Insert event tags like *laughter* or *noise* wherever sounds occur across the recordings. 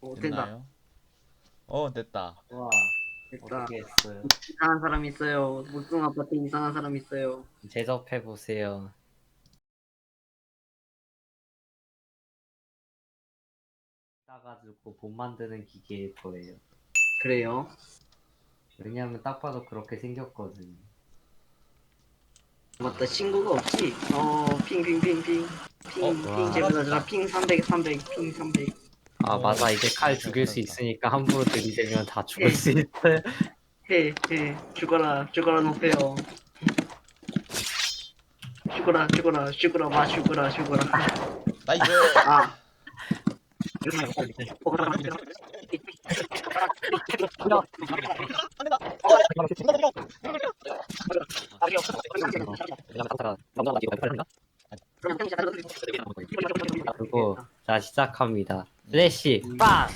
오, 된다. 됐나요? 어 됐다. 와 됐다. 어떻게 했어요? 이상한 사람 있어요. 목동 아파트 이상한 사람 있어요. 제접해 보세요. 따가지고 못 만드는 기계일 거예요. 그래요. 왜냐하면 딱 봐도 그렇게 생겼거든요. 맞다 친구가 없지. 어, 핑 핑 핑 핑. 핑, 어, 핑, 와, 제보다 알았다. 핑 300, 300, 핑 300. 아 어, 맞아 이제 칼 죽일 수. 있으니까 함부로 들이대면 다 죽을 예. 수 있어요. 해, 해, 죽어라, 죽어라, 놓으세요. 죽어라, 죽어라, 죽어라, 마, 죽어라, 죽어라. 나이스. 아. 그리고 자 시작합니다. 플래시 빵.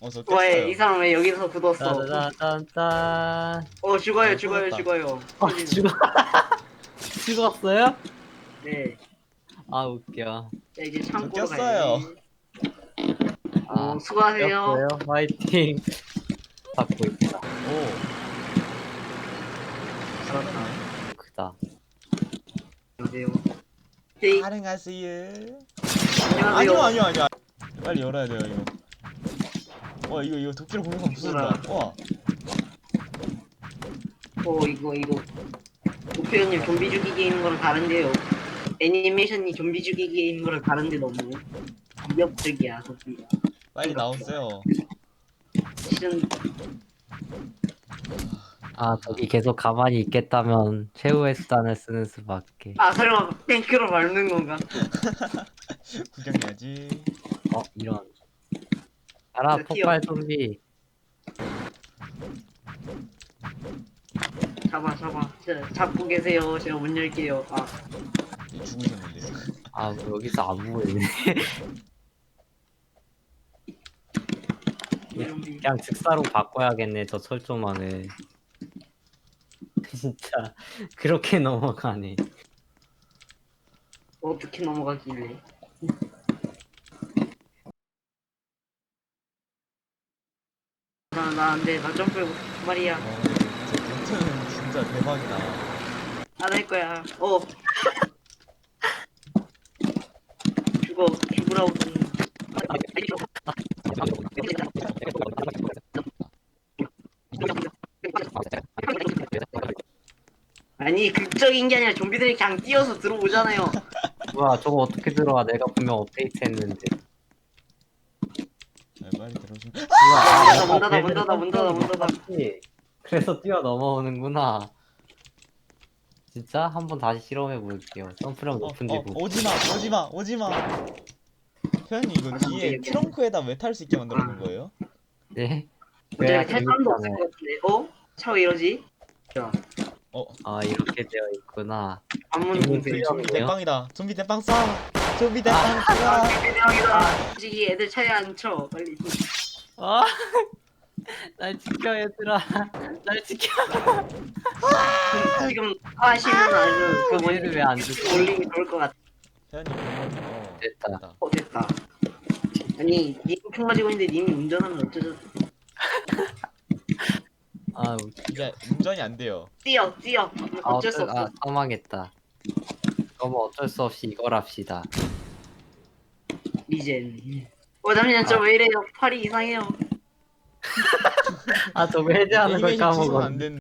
어서 왜, 깼어요. 이 사람 왜 여기서 굳었어? 짠짠짠. 어, 죽어요, 어, 죽어요. 죽어요. 어 죽어. *laughs* 죽었어요? 네. 아 웃겨. 자, 이제 창고로 저 가요. 아 어, 수고하세요. 죽었어요. 화이팅. 받고 있다. 오. 살았다. 크다. 안녕하세요. 안녕하세요. 안녕하세요. 아니요 아니요 아니요. 빨리 열어야 돼요 이거. 와 이거 이거 도끼로 공격하면 부순다. 와. 어, 이거, 이거. 오표현님 좀비 죽이기에 있는 거랑 다른데요. 애니메이션이 좀비 죽이기에 있는 거랑 다른데 너무 위협적이야, 도끼가. 빨리 나오세요. 실은, 아 저기 계속 가만히 있겠다면 최후의 수단을 쓰는 수밖에. 아, 설마 탱크로 밟는 건가? *laughs* 구경해야지. 어 이런. 가라 이거 튀어. 폭발 좀비. 잡아, 잡아. 자, 잡고 계세요. 제가 문 열게요. 아, 죽으셨는데요. 아 여기서 안 보이네. 좀비. *laughs* 그냥 즉사로 바꿔야겠네 저 철조망을. 진짜 그렇게 넘어가네. 어떻게 넘어가길래? 나, 나, 안 돼. 나 점프 말이야. 어, 진짜 멘트는 진짜 대박이다. 안 할 거야. 어. *laughs* 죽어. 죽으라고. 아니, 극적인 게 아니라 좀비들이 그냥 뛰어서 들어오잖아요. 뭐야 저거 어떻게 들어와? 내가 분명 업데이트 했는데. 네, 빨리. 뭐야, 문 닫아, 문 닫아, 문 닫아, 문 닫아. 그래서 뛰어 넘어오는구나. 진짜 한번 다시 실험해 볼게요. 점프력 어, 높은지 어, 보고. 오지마 오지마 오지마. 표현이 이거 아, 뒤에 이게- 트렁크에다 왜 탈 수 있게 만들어 놓은 거예요? 네. 그래야 탈 사람도 없을. 것 같은데. 어? 차 왜 이러지? 자, 어, 아 이렇게 되어 있구나. 공세. 틀려. 좀비? 대빵이다. 좀비 대빵 쏴. 좀비 대빵 아, 쏴. 대박이다. 솔직히 애들 차에 안 쳐. 빨리. 아, *laughs* 날 지켜 얘들아. *laughs* 날 지켜. 지금 하시면 아주 그 얘를 왜안? 주지? 올리기 좋을 것 같아. 어, 됐다. 어 됐다. 아니 님 총 가지고 있는데 님이 운전하면 어쩌죠? 아, 이제 운전이 안 돼요. 뛰어 뛰어. 아 어쩔 수 어쩔 없어. 아 사망했다. 그럼 어쩔 수 없이 이걸 합시다. 어 잠시만 저 아. 왜 이래요? 팔이 이상해요. 아 저거 해제하는 걸 애니메이션 취소는 까먹었네. 안 됐네.